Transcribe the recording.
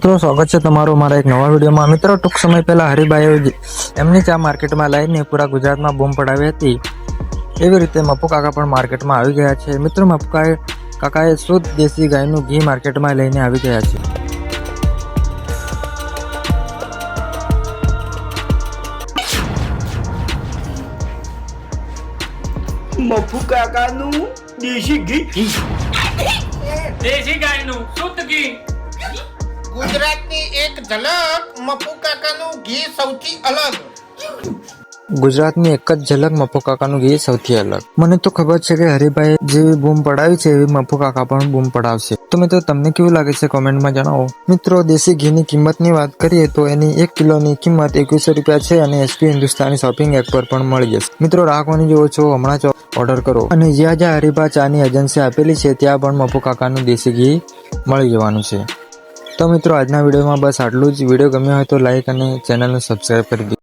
મિત્રો સ્વાગત છે તમારું મારા એક નવા વિડીયોમાં. મિત્રો ટૂંક સમય પહેલાં હરિભાઈએ જ એમની ચા માર્કેટમાં લાવીને પૂરા ગુજરાતમાં બૂમ પડાવી હતી. એવી રીતે મપુ કાકા પણ માર્કેટમાં આવી ગયા છે. મિત્રો મપુકાએ કાકાએ કાકાએ શુદ્ધ દેશી ગાયનું ઘી માર્કેટમાં લઈને આવી ગયા છે. મફુ કાકાનું દેશી ઘી. દેશી ગાયનું શુદ્ધ ઘી. ગુજરાતની એક ઝલક મપુ કાકાનું ઘી સૌથી અલગ. ગુજરાતની એક જ ઝલક મફુ કાકાનું ઘી સૌથી અલગ. મને તો ખબર છે કે હરિભાઈ જેવી બૂમ પડાવી છે એવી મફુ કાકા પણ બૂમ પડાવશે. તો મિત્રો, તમને કેવું લાગે છે કોમેન્ટમાં જણાવો. મિત્રો, દેશી ઘીની કિંમતની વાત કરીએ તો એની એક કિલોની કિંમત એકવીસો રૂપિયા છે અને એસપી હિન્દુસ્તાની શોપિંગ એપ પર પણ મળી જશે. મિત્રો રાખવાની જેવો છો? હમણાં જ ઓર્ડર કરો. અને જ્યાં જ્યાં હરિભા ચાની એજન્સી આપેલી છે, ત્યાં પણ મફુ કાકાનું દેશી ઘી મળી જવાનું છે. તો મિત્રો, આજના વિડીયોમાં બસ આટલું જ. વીડિયો ગમ્યો હોય તો લાઈક અને ચેનલને સબસ્ક્રાઈબ કરી દો.